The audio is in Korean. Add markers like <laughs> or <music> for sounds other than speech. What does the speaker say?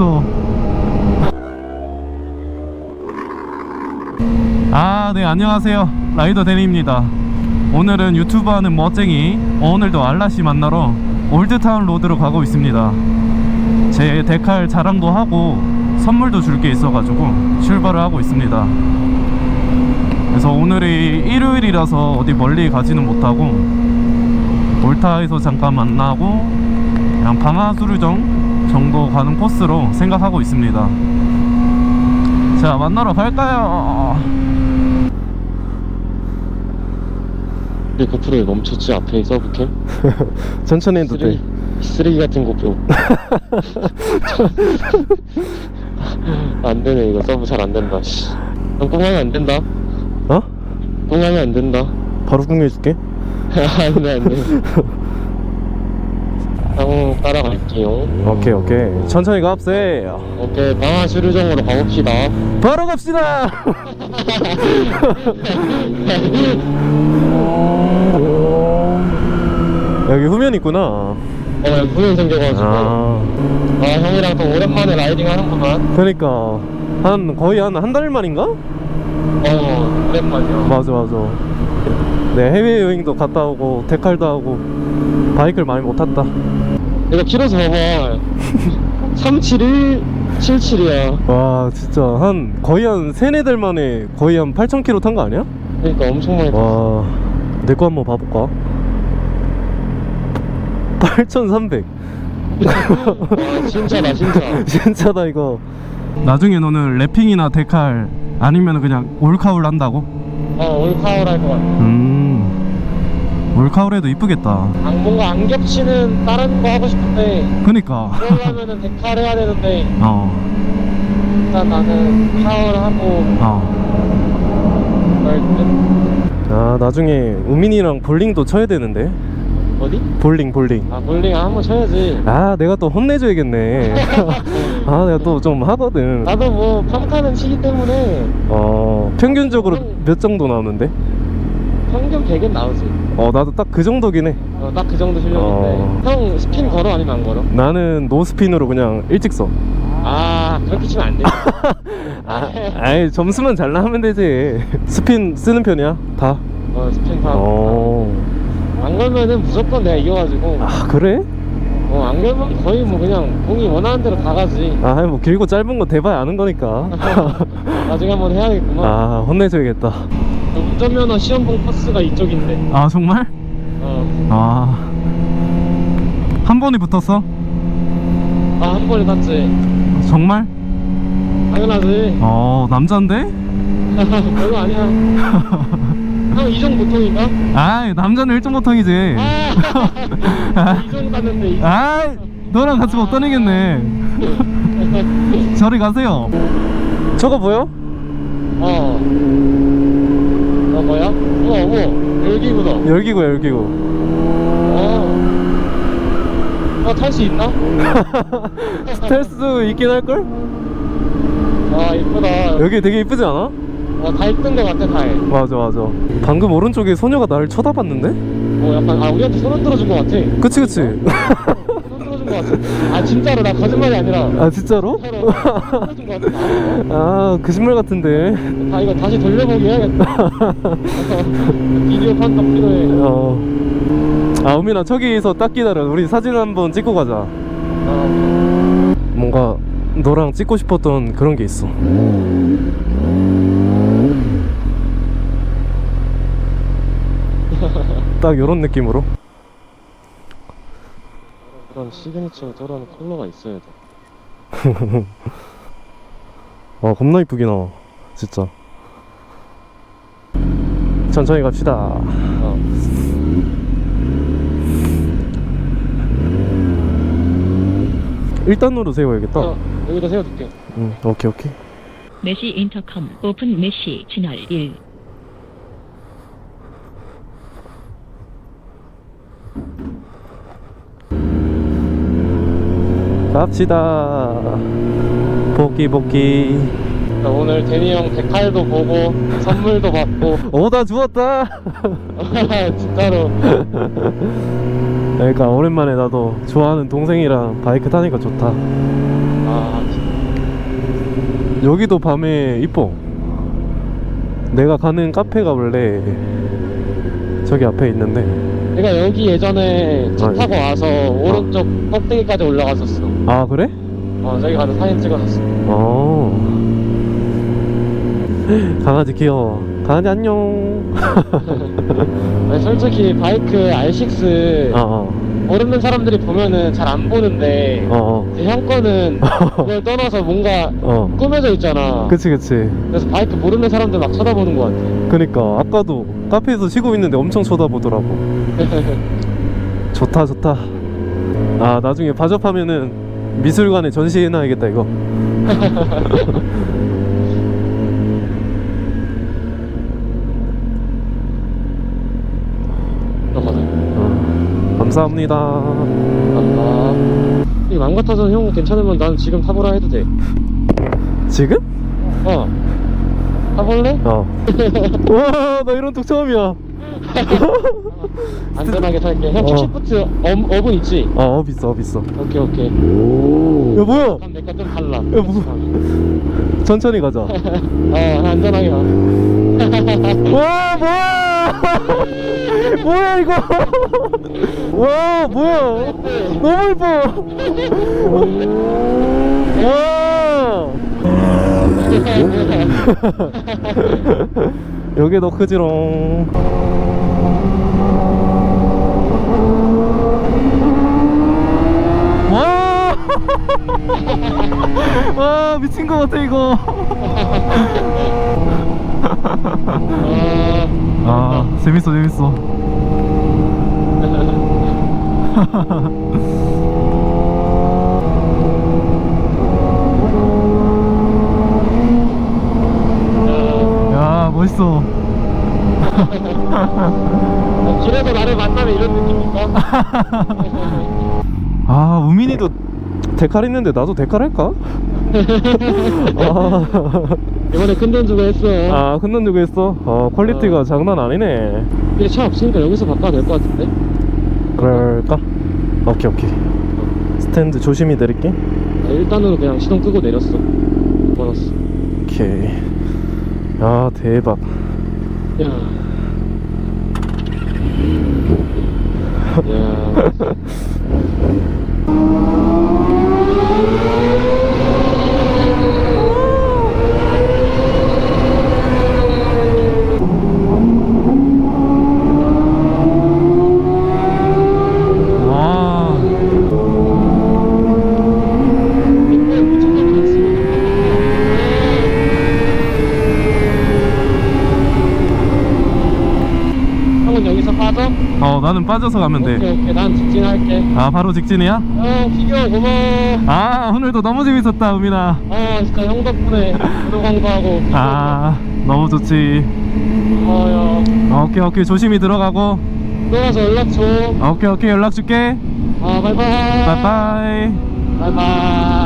있어. 아, 네, 안녕하세요. 라이더 데니입니다. 오늘은 유튜브 하는 멋쟁이, 오늘도 알라씨 만나러 올드타운 로드로 가고 있습니다. 제 데칼 자랑도 하고 선물도 줄 게 있어가지고 출발을 하고 있습니다. 그래서 오늘이 일요일이라서 어디 멀리 가지는 못하고 올타에서 잠깐 만나고 그냥 방아수류정 정도 가는 코스로 생각하고 있습니다. 자 만나러 갈까요? 내 고프로에 멈췄지 앞에 서브캠? <laughs> 천천히 해도 돼. 쓰레기, 쓰레기 같은 고프로 <laughs> 안 되네 이거 서브 잘 안 된다 씨. 형 꽁하면 안 된다 어? 꽁하면 안 된다 바로 공유해줄게. <laughs> 안돼 안돼 형 따라갈게요 오케이 오케이. 천천히 갑세. 오케이 방아 수류정으로 가봅시다 바로 갑시다. <laughs> 여기 후면 있구나. 어 구현 생겨가지고 아. 아, 형이랑 또 오랜만에 라이딩 하는구만 그러니까 한 거의 한 한 달 만인가? 어 오랜만이야 맞아 맞아. 네 해외 여행도 갔다 오고 데칼도 하고 바이크를 많이 못 탔다. 이거 키로수 봐봐 371 77이야. 와 진짜. 한 거의 한 세네 달 만에 거의 한 8,000km 탄 거 아니야? 그러니까 엄청 많이 탔어. 와 내 거 한번 봐볼까? 8,300 아, 진짜다 진짜. <laughs> 진짜다 이거. 나중에 너는 랩핑이나 데칼 아니면 그냥 올카울 한다고? 어 올카울 할 것 같아. 음 올카울해도 이쁘겠다. 아, 뭔가 안 겹치는 다른 거 하고 싶은데. 그니까. 그러려면은 <laughs> 데칼 해야 되는데. 어. 일단 나는 카울 하고 어. 그럴 때 아 나중에 우민이랑 볼링도 쳐야 되는데. 어디? 볼링 볼링. 아 볼링 한번 쳐야지. 아 내가 또 혼내줘야겠네. <laughs> 아 내가 또 좀 하거든. 나도 뭐 평타는 치기 때문에. 어 평균적으로 몇 정도 나오는데? 평균 100은 나오지 어 나도 딱 그 정도긴 해 어, 딱 그 정도 실력인데 어. 형 스핀 걸어 아니면 안 걸어? 나는 노스핀으로 그냥 일찍 써아 그렇게 치면 안 돼. <laughs> 아, 아이 점수만 잘 나오면 되지 스핀 쓰는 편이야 다? 어 스핀 파. 어... 안 걸면은 무조건 내가 이겨가지고. 아 그래? 어 안 걸면 거의 뭐 그냥 공이 원하는 대로 다 가지. 아뭐 길고 짧은 거 대봐야 아는 거니까 <laughs> 나중에 한번 해야겠구만. 아 혼내줘야겠다 운전면허 시험봉 코스가 이쪽인데. 아 정말? 어. 아... 한 번에 붙었어? 아 한 번에 탔지. 정말? 당연하지. 어 남잔데? <laughs> 별거 아니야. <laughs> 형 이종 보통인가? 아이 남자는 일종 보통이지 아 <laughs> 이종 갔는데 이종. 아이 너랑 같이 못 다니겠네 저리 가세요 저거 보여? 어. 어 뭐야? 어머 어머 열기구나. 열기구 열기구 어. 어탈 수 있나? <laughs> 스텔스 있긴 할걸? 아 이쁘다. 여기 되게 이쁘지 않아? 어 다 이쁜 것 같아 달. 맞아 맞아 방금 오른쪽에 소녀가 나를 쳐다봤는데? 어 약간 아 우리한테 손 흔 들어준 것 같아. 그치 그치 <laughs> 것 같아. 아 진짜로 나 거짓말이 아니라. 아 진짜로? 진짜로 흔들어준 것 같아. <laughs> 아 거짓말 같은데 아 이거 다시 돌려보기 해야겠다. <laughs> 비디오 판독 필요해. 어. 아 우민아 저기서 딱 기다려 우리 사진 한번 찍고 가자 어. 뭔가 너랑 찍고 싶었던 그런 게 있어 <laughs> 딱 요런 느낌으로 그런 시그니처 저런 컬러가 있어야 돼. 아 <laughs> 겁나 이쁘긴 하 진짜 천천히 갑시다 어. 일단으로 세워야겠다 어, 여기다 세워둘게. 응 오케이 오케이 메시 인터컴 오픈 메시 진열 1 갑시다. 복귀 복귀. 자, 오늘 데니 형 데칼도 보고 선물도 받고. <laughs> 오다 주웠다. <laughs> 진짜로. 그러니까 오랜만에 나도 좋아하는 동생이랑 바이크 타니까 좋다. 아 여기도 밤에 이뻐. 내가 가는 카페가 원래 저기 앞에 있는데. 내가 여기 예전에 차 아, 타고 와서 오른쪽 꼭대기까지 올라갔었어. 아 그래? 어, 저기 가서 사진 찍어줬어. 어. 강아지 귀여워. 강아지 안녕. <laughs> 아니, 솔직히 바이크 R6 어, 어, 모르는 사람들이 보면은 잘 안 보는데 어, 어. 이제 형 거는 <laughs> 그걸 떠나서 뭔가 어. 꾸며져 있잖아. 그치, 그치. 그래서 바이크 모르는 사람들 막 쳐다보는 것 같아. 그니까, 아까도 카페에서 쉬고 있는데 엄청 쳐다보더라고. <laughs> 좋다, 좋다. 아, 나중에 바접하면은 미술관에 전시해놔야겠다, 이거. <laughs> 들어가자. 어. 감사합니다. 감사합니다. 이 마음 같아서 형 괜찮으면 난 지금 타보라 해도 돼. 지금? 어. 타볼래? 어. <laughs> 와, 나 이런 톡 처음이야. <laughs> 안전하게 탈게. 형 어. 킥시프트 어, 어분 있지? 어, 비싸, 비싸. 오케이 오케이. 야, 뭐야? 그럼 내거 좀 달라. 야, 뭐. <laughs> 천천히 가자. 어 안전하게 가. 와 뭐야 뭐야 이거? 와 뭐야? 너무 예뻐. 와. 여기 더 크지롱. 와! 와 미친 것 같아 이거. 어, 아 재밌어 재밌어 <laughs> 야 멋있어 <laughs> 어, 길에서 나를 만나면 이런 느낌일까? <laughs> 아 우민이도 데칼 있는데 나도 데칼 할까? 이번에 큰 돈 주고 했어. 아 큰 돈 주고 했어? 어 퀄리티가 장난 아니네 근데 차 없으니까 여기서 바꿔도 될것 같은데? 그럴까? 오케이 오케이 스탠드 조심히 내릴게 아, 일단은 그냥 시동 끄고 내렸어. 걸었어. 오케이 아 대박 야. 야. <laughs> 와 형은 여기서 빠져? 어 나는 빠져서 가면 오케이 돼아 오케이 난 직진할게. 바로 직진이야? 형 피겨 고마워. 아 오늘도 너무 재밌었다 우민아 아 진짜 형 덕분에 구독 광고 하고. 아 너무 좋지 고마워요. 어, 오케이 오케이 조심히 들어가고 들어가서 연락 줘. 오케이 오케이 연락 줄게 아 바이바이. 바이바이 바이바이.